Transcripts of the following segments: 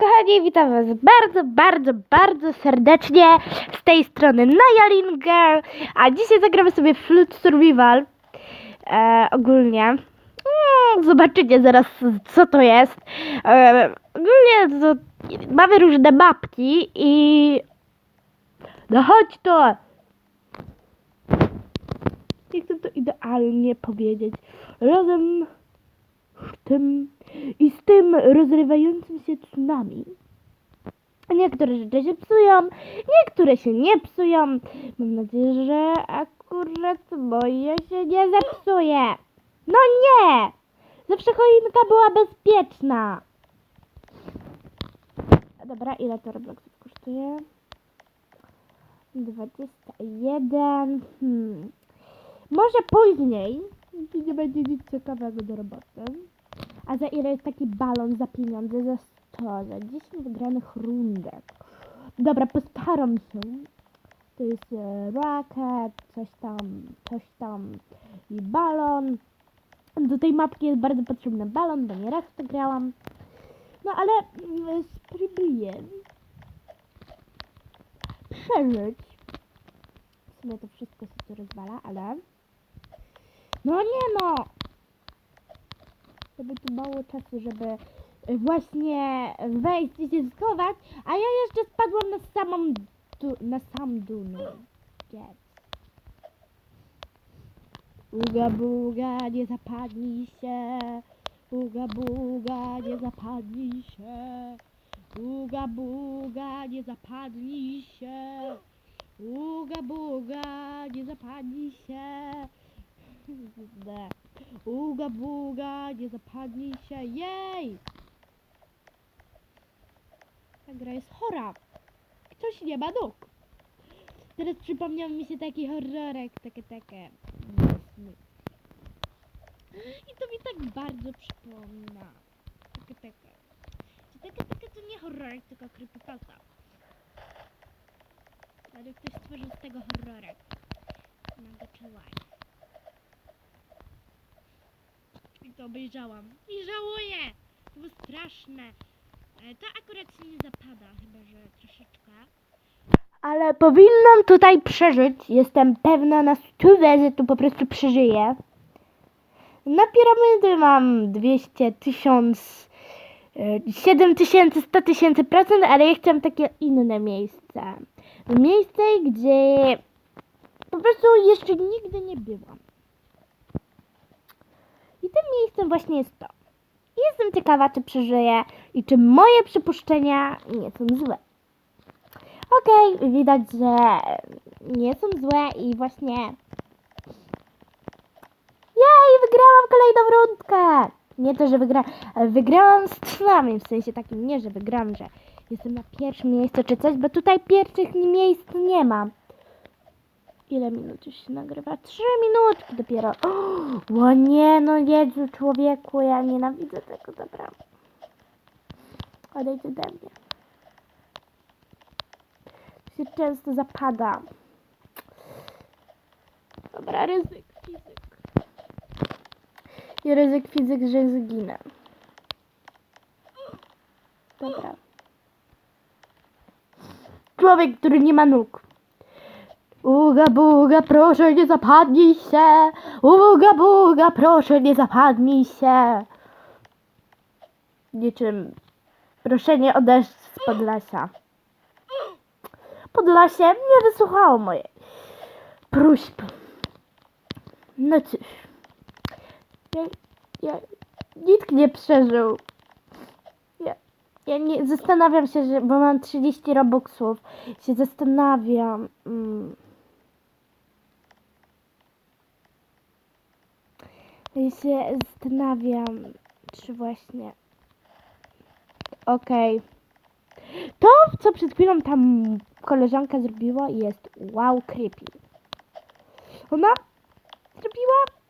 kochani, witam was bardzo, bardzo, bardzo serdecznie z tej strony Najalin Girl, a dzisiaj zagramy sobie Flood Survival e, ogólnie. Mm, zobaczycie zaraz co to jest. E, ogólnie to mamy różne mapki i no chodź to! Jak to, to idealnie powiedzieć. Razem tym i z tym rozrywającym się tsunami. Niektóre rzeczy się psują, niektóre się nie psują. Mam nadzieję, że akurat moje się nie zepsuje. No nie! Zawsze choinka była bezpieczna. Dobra, ile to Robloxów kosztuje? 21. Hmm. Może później, jeśli nie będzie nic ciekawego do roboty. A za ile jest taki balon za pieniądze? Za 100, za 10 wygranych rundek. Dobra, postaram się. To jest e, racket, coś tam, coś tam i balon. Do tej mapki jest bardzo potrzebny balon, bo nieraz to grałam. No ale mm, spróbuję przeżyć. W sumie to wszystko się tu rozwala, ale... No nie no! Żeby tu mało czasu, żeby y, właśnie wejść i się schować, a ja jeszcze spadłam na samą na sam dół. no. Yes. Uga buga, nie zapadnij się. Uga buga, nie zapadnij się. Uga buga, nie zapadnij się. Uga buga, nie zapadnij się. Kurde. Uga buga, nie zapadnij się. Jej! Ta gra jest chora. Ktoś nie ma nóg. Teraz przypomniał mi się taki horrorek, takie, takie. I to mi tak bardzo przypomina. Takie, takie. Takie, takie to nie horrorek, tylko creepypasta. Ale ktoś stworzył z tego horrorek. Na Life. I to obejrzałam. I żałuję! To było straszne. E, To akurat się nie zapada, chyba że troszeczkę. Ale powinnam tutaj przeżyć. Jestem pewna na stówę, że tu po prostu przeżyję. Na piramidy mam 200, 1000, e, 7000, 100 tysięcy procent, ale ja chciałam takie inne miejsce. Miejsce, gdzie po prostu jeszcze nigdy nie byłam. Miejscem właśnie jest to. Jestem ciekawa, czy przeżyję i czy moje przypuszczenia nie są złe. Okej, widać, że nie są złe i właśnie... Jej, wygrałam kolejną rundkę! Nie to, że ale wygrałam z tsunami, w sensie takim, nie, że wygrałam, że jestem na pierwszym miejscu czy coś, bo tutaj pierwszych miejsc nie ma. Ile minut już się nagrywa? Trzy minutki dopiero. O nie, no Jezu, człowieku, ja nienawidzę tego, dobra. Odejdź ode mnie. Się często zapada. Dobra, ryzyk fizyk. I ryzyk fizyk, że zginę. Dobra. Człowiek, który nie ma nóg. Uga buga, proszę nie zapadnij się. Uga buga, proszę nie zapadnij się. Niczym proszenie o deszcz z Podlasia. Podlasie nie wysłuchało mojej próśb. No cóż. Ja, ja, nikt nie przeżył. Ja, ja nie zastanawiam się, że, bo mam 30 robuxów. Się zastanawiam. Mm. Ja się zastanawiam, czy właśnie. Okej. To, co przed chwilą tam koleżanka zrobiła, jest wow creepy. Ona zrobiła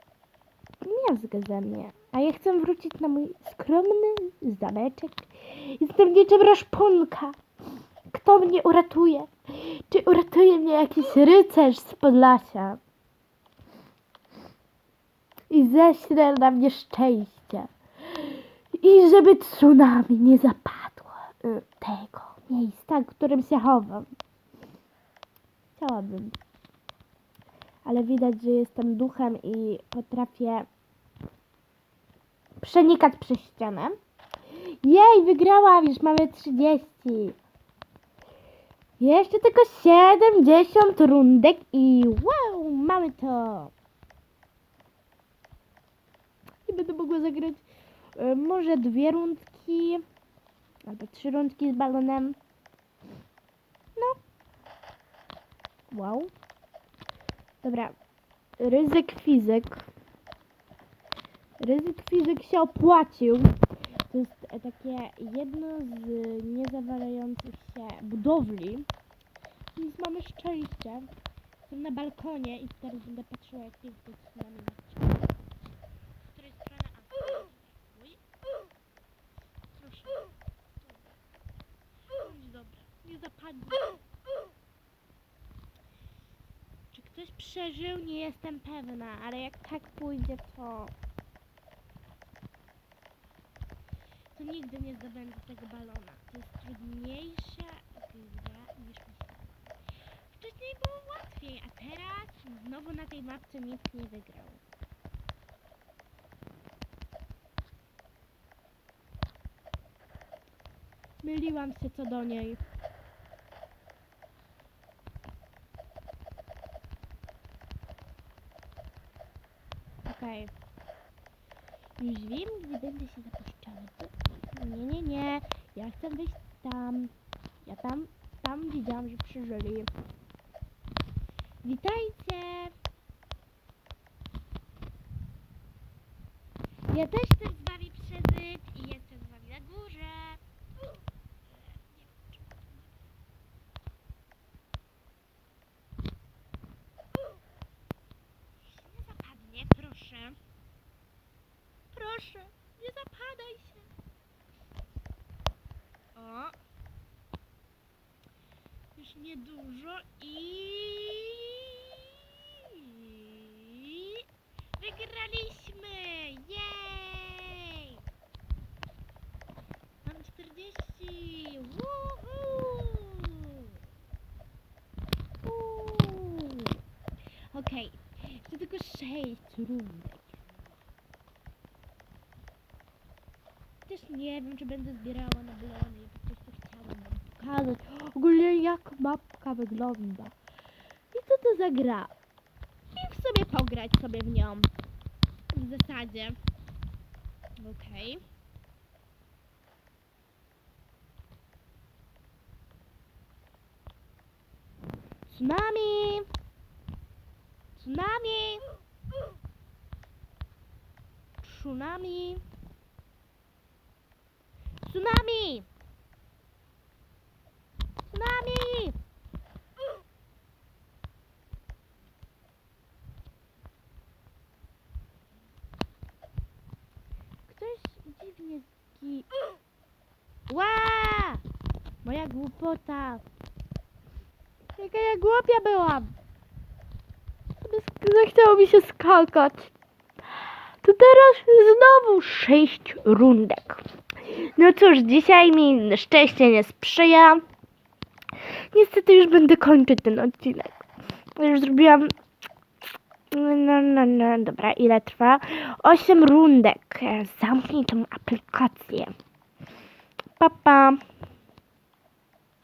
miazgę ze mnie, a ja chcę wrócić na mój skromny zameczek. Jestem niczym raszpunka. Kto mnie uratuje? Czy uratuje mnie jakiś rycerz z Podlasia? I ześle na mnie szczęście. I żeby tsunami nie zapadło. y, tego miejsca, w którym się chowam. Chciałabym. Ale widać, że jestem duchem i potrafię przenikać przez ścianę. Jej, wygrałam! Już mamy 30. Jeszcze tylko 70 rundek i wow, mamy to. I będę mogła zagrać e, może dwie rundki albo trzy rundki z balonem. No. Wow. Dobra. Ryzyk fizyk. Ryzyk fizyk się opłacił. To jest e, takie jedno z niezawalających się budowli. Więc mamy szczęście. Jestem na balkonie i teraz będę patrzyła jak jest tsunami na Z której strony? A, Uj. Proszę. Bądź dobra. Nie zapadnij. Ktoś przeżył? Nie jestem pewna, ale jak tak pójdzie, to... To nigdy nie zdobędę tego balona. To jest trudniejsza gra niż myślałam. Wcześniej było łatwiej, a teraz znowu na tej mapce nikt nie wygrał. Myliłam się co do niej. Okej. Już wiem, gdzie będę się zapuszczała. Nie, nie, nie. Ja chcę wyjść tam. Ja tam, tam widziałam, że przeżyli. Witajcie! Ja też chcę z wami przeżyć i jestem z wami na górze. Nie wiem, czy mam to Nie zapadnie, proszę. Proszę, nie zapadaj się. Już niedużo i... Wygraliśmy! Jej! Mam 40! Woohoo! Uuu. Okej, to tylko 6 rundek. Też nie wiem, czy będę zbierała na balony. Po prostu chciałam wam pokazać ogólnie jak mapka wygląda. I co to za gra? I w sobie pograć sobie w nią. W zasadzie. Okej. Tsunami! Tsunami! Tsunami! Tsunami! Tsunami! Ktoś dziwnie zgi... Ła! Moja głupota! Jaka ja głupia byłam! Zachciało mi się skakać. To teraz znowu sześć rundek. No cóż, dzisiaj mi szczęście nie sprzyja. Niestety już będę kończyć ten odcinek. Już zrobiłam. No, no, no, dobra, ile trwa? 8 rundek. Zamknij tą aplikację. Pa, pa.